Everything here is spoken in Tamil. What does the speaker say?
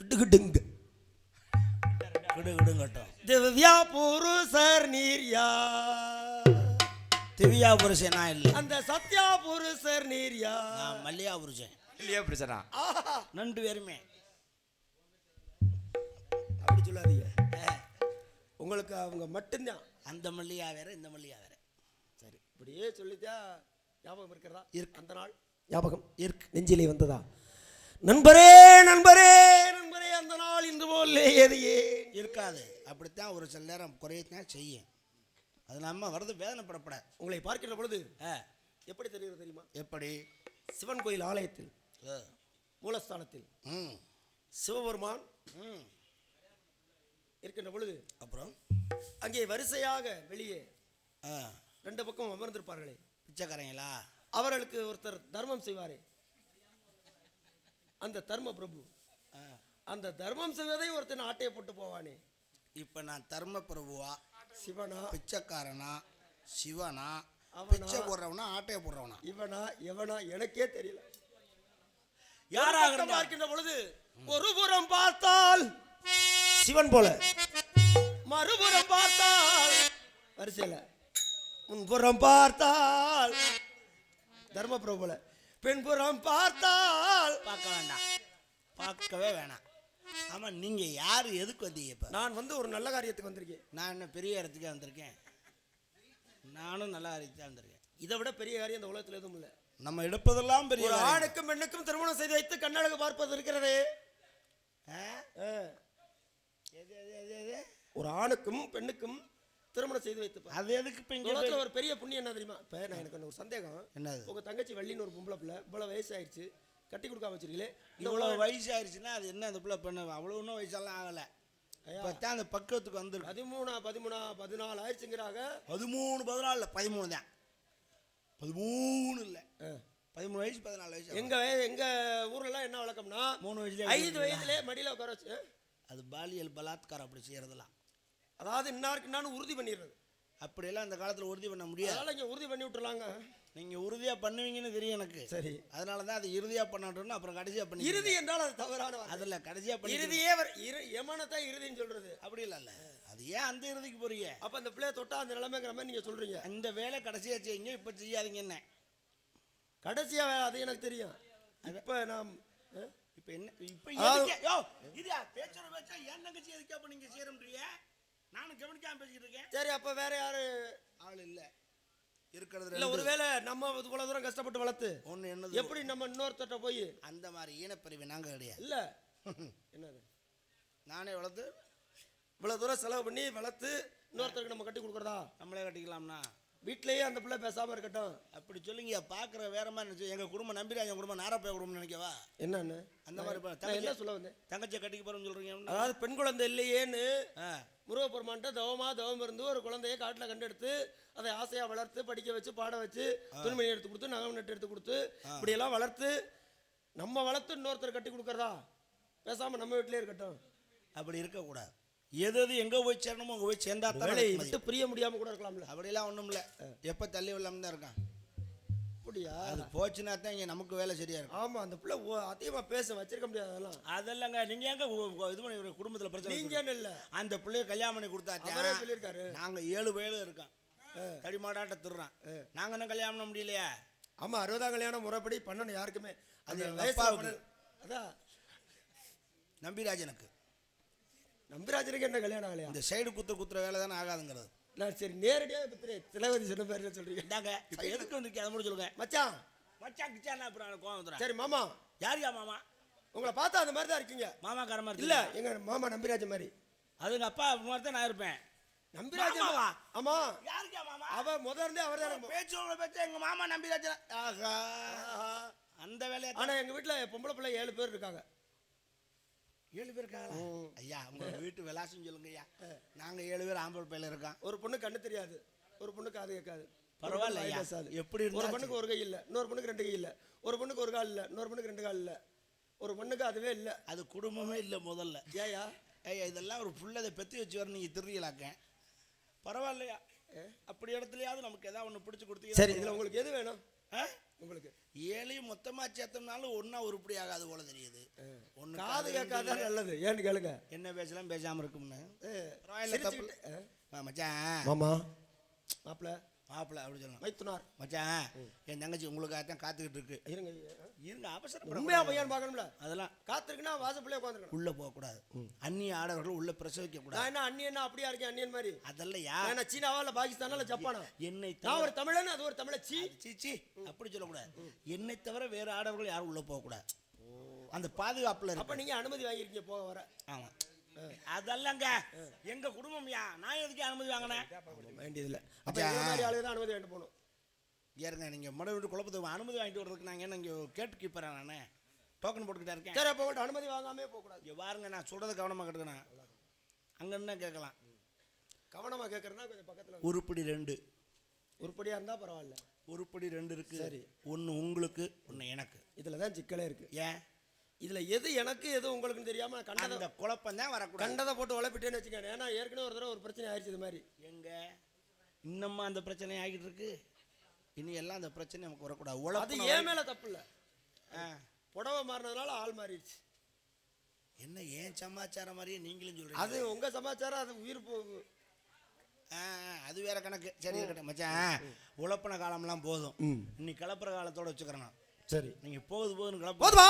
கிடு கிடுங்கட்டும் திவ்யா புருஷர் நீர் திவ்யா புருஷன் நான் இல்லை? அந்த சத்யா புருஷர் நீர் நான் மல்லியா புருஷன். இல்லையா பிரச்சனா ஆஹா, ரெண்டு பேருமே. அப்படி சொல்லாதீங்க. உங்களுக்கு அவங்க மட்டும்தான். அந்த மல்லியா வேற இந்த மல்லியா வேற. சரி இப்படியே சொல்லிட்டா ஞாபகம் இருக்கிறதா? இருக்கு. அந்த நாள்? ஞாபகம் இருக்கு. நெஞ்சிலே வந்ததா? நண்பரே நண்பரே! அந்த நாள் இன்று போல் எதையே? இருக்காது. அப்படித்தான் ஒரு சில நேரம் குறையத்தான் செய்யும். அது நம்ம வரது வேதனைப்படப்பட உங்களை பார்க்கின்ற பொழுது எப்படி தெரிகிறது தெரியுமா? எப்படி? சிவன் கோயில் ஆலயத்தில் மூலஸ்தானத்தில் சிவபெருமான் இருக்கின்ற பொழுது அப்புறம்? அங்கே வரிசையாக வெளியே ரெண்டு பக்கம் அமர்ந்திருப்பார்களே. பிச்சைக்காரங்களா? அவர்களுக்கு ஒருத்தர் தர்மம் செய்வாரே. அந்த தர்ம பிரபு. அந்த தர்மம் செய்வதை ஒருத்தன் ஆட்டையை போட்டு போவானே. இப்போ நான் தர்ம பிரபுவா சிவனா? பிச்சைக்காரனா? சிவனா? அவனா? பிச்சை போடுறவனா ஆட்டையை போடுறவனா? இவனா? எவனா? எனக்கே தெரியல. யாராக? பார்க்கின்ற பொழுது ஒரு புறம் பார்த்தால் சிவன் போல. மறுபுறம் பார்த்தால் வரிசையில. முன்புறம் பார்த்தால். தர்மபுரம் போல. பின்புறம் பார்த்தால் பார்க்க வேண்டாம். பார்க்கவே வேணாம். ஆமாம் நீங்கள் யார்? எதுக்கு வந்தீங்க இப்போ? நான் வந்து ஒரு நல்ல காரியத்துக்கு வந்திருக்கேன். நான் என்ன பெரிய இடத்துக்கே வந்திருக்கேன். நானும் நல்ல காரியத்துக்கு வந்திருக்கேன். இதை விட பெரிய காரியம் இந்த உலகத்தில் எதுவும் இல்லை. நம்ம எடுப்பதெல்லாம் பெரிய. ஆணுக்கும் பெண்ணுக்கும் திருமணம் செய்து வைத்து கண்ணழகு பார்ப்பது இருக்கிறதே. ஒரு ஆணுக்கும் பெண்ணுக்கும் திருமணம் செய்து வைத்து. அது எதுக்கு இப்போ இங்கே ஒரு பெரிய புண்ணியம் என்ன தெரியுமா? இப்ப நான் எனக்கு ஒரு சந்தேகம். என்னது? உங்க தங்கச்சி வள்ளின்னு ஒரு பொம்பளை பிள்ளை இவ்வளவு வயசு ஆயிடுச்சு கட்டி கொடுக்காம வச்சிருக்கீங்களே? இவ்வளோ உலகம் வயசு ஆயிடுச்சுன்னா அது என்ன அந்த பிள்ளை பண்ண? அவ்வளோ ஒன்றும் வயசெல்லாம் ஆகலை. ஐயா, இப்போ தான் அந்த பக்குவத்துக்கு வந்துருக்கு. பதிமூணா பதிமூணா பதினாலு ஆயிடுச்சுங்கிறாங்க. பதிமூணு பதினாலு இல்லை பதிமூணு தான். பதிமூணு இல்லை. பதிமூணு வயசு பதினாலு வயசு எங்க வய- எங்க ஊர்ல எல்லாம் என்ன வழக்கம்னா மூணு வயசுல ஐந்து வயதுல மடியில உட்கார வச்சு அது பாலியல் பலாத்காரம் அப்படி செய்யறதெல்லாம் அதாவது இன்னாருக்கு நான் உறுதி பண்ணிடுறது. அப்படியெல்லாம் அந்த காலத்தில் உறுதி பண்ண முடியாது. அதனால இங்க உறுதி பண்ணி விட்டுறலாங்க நீங்கள் உறுதியாக பண்ணுவீங்கன்னு தெரியும் எனக்கு. சரி. அதனால தான் அது இறுதியாக பண்ணட்டும்னு அப்புறம் கடைசியாக பண்ணி இறுதி என்றால் அது தவறான. அதில் கடைசியாக பண்ணி இறுதியே இரு எமனத்தான் இறுதின்னு சொல்றது. அப்படி இல்லைல்ல அது ஏன் அந்த இறுதிக்கு போறீங்க? அப்ப அந்த பிள்ளைய தொட்டா அந்த நிலைமைங்கிற மாதிரி நீங்க சொல்றீங்க. அந்த வேலை கடைசியாக செய்யுங்க இப்போ செய்யாதீங்க என்ன? கடைசியா வே- அது எனக்கு தெரியும். இப்ப நாம்? இப்போ என்ன இப்போ இதா பேச்சுற பேச்சா என் தங்கச்சி எதுக்கு அப்போ நீங்கள் செய்கிறீங்க நானும் கவனிக்காம பேசிக்கிட்டு இருக்கேன். சரி அப்ப வேற யாரு? ஆள் இல்லை. இருக்கிறது இல்ல. ஒருவேளை நம்ம இவ்வளவு தூரம் கஷ்டப்பட்டு வளர்த்து ஒண்ணு என்னது? எப்படி நம்ம இன்னொருத்தட்ட போய்? அந்த மாதிரி ஈனப்பிரிவு நாங்கள் கிடையாது. இல்ல. என்னது? நானே வளர்த்து இவ்வளவு தூரம் செலவு பண்ணி வளர்த்து இன்னொருத்தருக்கு நம்ம கட்டி கொடுக்கறதா? நம்மளே கட்டிக்கலாம்னா? வீட்லயே அந்த பிள்ளை பேசாம இருக்கட்டும். அப்படி சொல்லுங்க பார்க்குற வேற மாதிரி நினைச்சு எங்கள் குடும்பம் நம்பிராஜன் குடும்பம் நாரப்பைய குடும்பம் நினைக்கவா? என்னன்னு? அந்த மாதிரி என்ன சொல்ல வந்தேன்? தங்கச்சியை கட்டிக்க போகிறோம்னு சொல்கிறீங்க அதாவது பெண் குழந்தை இல்லையேன்னு முருகப்பெருமான்ட்ட தவமா தவம் இருந்து ஒரு குழந்தைய காட்டுல கண்டெடுத்து அதை ஆசையா வளர்த்து படிக்க வச்சு பாட வச்சு துணிமணி எடுத்து கொடுத்து நகம் நட்டு எடுத்து கொடுத்து இப்படி எல்லாம் வளர்த்து நம்ம வளர்த்து இன்னொருத்தர் கட்டி கொடுக்கறதா? பேசாம நம்ம வீட்டிலே இருக்கட்டும். அப்படி இருக்கக்கூடாது. எது எது எங்கே போய் சேரணுமோ அங்கே போய் சேர்ந்தா தான் விட்டு பிரிய முடியாம கூட இருக்கலாம்ல. அப்படிலாம் ஒன்றும் இல்லை எப்போ தள்ளி விடலாம தான் இருக்கான். அப்படியா? அது போச்சுன்னா தான் இங்கே நமக்கு வேலை சரியா இருக்கும். ஆமா அந்த பிள்ளை ஓ- அதிகமா பேச வச்சிருக்க முடியாது அதெல்லாம். அதெல்லாங்க நீங்கள் எங்க இது பண்ணி குடும்பத்தில் பிரச்சனை நீங்க வச்சுருக்கீங்க? இல்ல? அந்த பிள்ளைய கல்யாணம் பண்ணி கொடுத்தாச்சா சொல்லியிருக்காரு. நாங்கள் ஏழு பேர் இருக்கோம். தடிமாடாட்ட திருறான் நாங்கள் என்ன கல்யாணம் பண்ண முடியலையா? ஆமா அறுபதாம் கல்யாணம் முறைப்படி பண்ணணும் யாருக்குமே. அது. அதான். நம்பிராஜனுக்கு. நம்பிராஜனுக்கு என்ன கல்யாணம் ஆகலையா? இந்த சைடு குத்துற குத்துற வேலை தானே ஆகாதுங்கிறது. நான் சரி நேரடியாக பத்திரேன் திலவதி சொன்ன பேர் என்ன சொல்றீங்க. இந்தாங்க இப்போ எதுக்கு வந்துருக்கு அதை மட்டும் சொல்லுங்க. மச்சான் மச்சான் கிச்சானா அப்புறம் கோவம் வந்துடும் சரி மாமா. யாருயா மாமா? உங்களை பார்த்தா அந்த மாதிரி தான் இருக்கீங்க. மாமா காரமா இல்ல எங்க மாமா நம்பிராஜ மாதிரி. அது எங்க அப்பா மாதிரி தான் நான் இருப்பேன். நம்பிராஜ மாமாவா? ஆமா. யாருக்கா மாமா? அவ முதல்ல அவர் தான் பேச்சு பேச்சு எங்க மாமா நம்பிராஜன் ஆஹா. அந்த வேலையை ஆனா எங்க வீட்டுல பொம்பளை பிள்ளை ஏழு பேர் இருக்காங்க. ஏழு பேர் இருக்காங்களா? ஐயா உங்க வீட்டு விலாசம் சொல்லுங்க ஐயா நாங்க ஏழு பேர் ஆம்பளை பையில இருக்கோம். ஒரு பொண்ணு கண்ணு தெரியாது. ஒரு பொண்ணு காது கேட்காது. பரவாயில்ல ஐயா. எப்படி ஒரு பொண்ணுக்கு ஒரு கை இல்ல. இன்னொரு பொண்ணுக்கு ரெண்டு கை இல்ல. ஒரு பொண்ணுக்கு ஒரு கால் இல்ல. இன்னொரு பொண்ணுக்கு ரெண்டு கால் இல்ல. ஒரு பொண்ணுக்கு அதுவே இல்ல. அது குடும்பமே இல்லை முதல்ல. ஏயா ஐயா இதெல்லாம் ஒரு புள்ளதை பெத்து வச்சு வர நீங்க திருறீங்களாக்க பரவாயில்லையா? அப்படி இடத்துலயாவது நமக்கு ஏதாவது ஒன்று பிடிச்சி கொடுத்தீங்க சரி. இதுல உங்களுக்கு எது வேணும்? ஆ? உங்களுக்கு. ஏழையும் மொத்தமா சேர்த்தோம்னாலும் ஒண்ணா உருப்படி ஆகாது போல தெரியுது. ஒண்ணு காது கேட்காதான் நல்லது? ஏன்னு கேளுங்க. என்ன பேசலாம் பேசாம இருக்கும்னு. மச்சான். மாமா. மாப்பிள்ள. மாப்பிள்ள அப்படி சொல்லலாம் மைத்துனார் மச்சான் என் தங்கச்சி உங்களுக்காக தான் காத்துக்கிட்டு இருக்கு. இருங்க இருங்க. அவசரம் உண்மையா பையன் பார்க்கணும்ல? அதெல்லாம். காத்திருக்குன்னா வாசப்பிள்ளைய உட்காந்துருக்கணும். உள்ள போக கூடாது அந்நிய ஆடவர்கள் உள்ள பிரசவிக்க கூடாது. என்ன அண்ணி என்ன அப்படியா இருக்கேன் அண்ணியன் மாதிரி? அதெல்லாம் யா நான் என்ன சீனாவா இல்ல பாகிஸ்தானா இல்ல ஜப்பானா? என்னை நான் தவிர ஒரு தமிழன் அது ஒரு தமிழச்சி சீச்சி அப்படி சொல்லக்கூடாது. என்னை தவிர வேற ஆடவர்கள் யாரும் உள்ள போக கூடாது அந்த பாதுகாப்புல அப்ப இருக்கு நீங்க அனுமதி வாங்கிருக்கீங்க போக வர. ஆமா. அதல்லங்க. எங்க குடும்பம் யா? நான் எதுக்கு அனுமதி வாங்கினேன்? வேண்டியதில்ல. அப்ப மாதிரி ஆளுங்க தான் அனுமதி வாங்கிட்டு போகணும்? ஏறுங்க நீங்க மட விட்டு குழப்பத்துக்கு அனுமதி வாங்கிட்டு வர்றதுக்கு நாங்க என்ன இங்க கேட்டு கீப்பறேன் நானு? டோக்கன் போட்டுக்கிட்டே இருக்கேன். சரி அப்ப அனுமதி வாங்காமே போக கூடாது இங்க பாருங்க நான் சொல்றது கவனமா கேட்டுக்கணும். அங்க என்ன கேட்கலாம். கவனமா கேட்கறதுனா கொஞ்சம் பக்கத்துல உருப்படி ரெண்டு. உருப்படியா இருந்தா பரவாயில்ல. உருப்படி ரெண்டு இருக்கு. சரி. ஒன்னு உங்களுக்கு ஒன்னு எனக்கு. இதுல தான் சிக்கலே இருக்கு. ஏன்? இதுல எது எனக்கு எது உங்களுக்குன்னு தெரியாம கண்டதை அந்த குழப்பம் தான் வரக்கூடாது. கண்டதை போட்டு உழப்பிட்டேன்னு வச்சுக்கோங்க. ஏன்னா ஏற்கனவே ஒரு தடவை ஒரு பிரச்சனை ஆயிடுச்சு இது மாதிரி. எங்க? இன்னமும் அந்த பிரச்சனை ஆகிட்டு இருக்கு இனி எல்லாம் அந்த பிரச்சனை நமக்கு வரக்கூடாது. அது உழப்பு ஏன் மேல தப்பு இல்ல. புடவை மாறினதுனால ஆள் மாறிடுச்சு. என்ன ஏன் சமாச்சாரம் மாதிரியே நீங்களும் சொல்றீங்க? அது உங்க சமாச்சாரம் அது உயிர் போகும் அது வேற கணக்கு. சரி இருக்கட்டும். மச்சான் உழப்பின காலம்லாம் போதும். இன்னி கிளப்புற காலத்தோட வச்சுக்கிறேன் சரி. நீங்க போகுது போகுதுன்னு கிளப்பு போதுமா